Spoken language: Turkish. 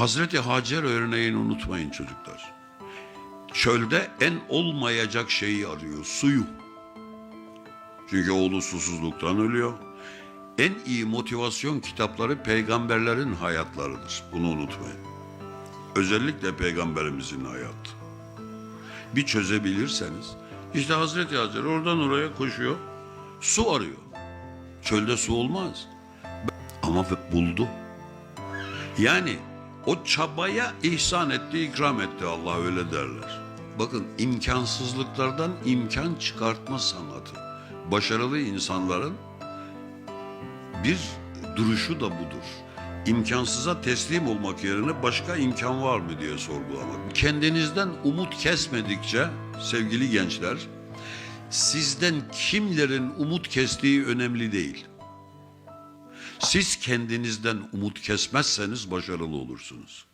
Hazreti Hacer örneğini unutmayın çocuklar. Çölde en olmayacak şeyi arıyor, suyu. Çünkü oğlu susuzluktan ölüyor. En iyi motivasyon kitapları peygamberlerin hayatlarıdır. Bunu unutmayın. Özellikle peygamberimizin hayatı. Bir çözebilirseniz, işte Hazreti Hacer oradan oraya koşuyor, su arıyor. Çölde su olmaz. Ama buldu. Yani o çabaya ihsan etti, ikram etti Allah öyle derler. Bakın imkansızlıklardan imkan çıkartma sanatı. Başarılı insanların bir duruşu da budur. İmkansıza teslim olmak yerine başka imkan var mı diye sorgulamak. Kendinizden umut kesmedikçe sevgili gençler, sizden kimlerin umut kestiği önemli değil. Siz kendinizden umut kesmezseniz başarılı olursunuz.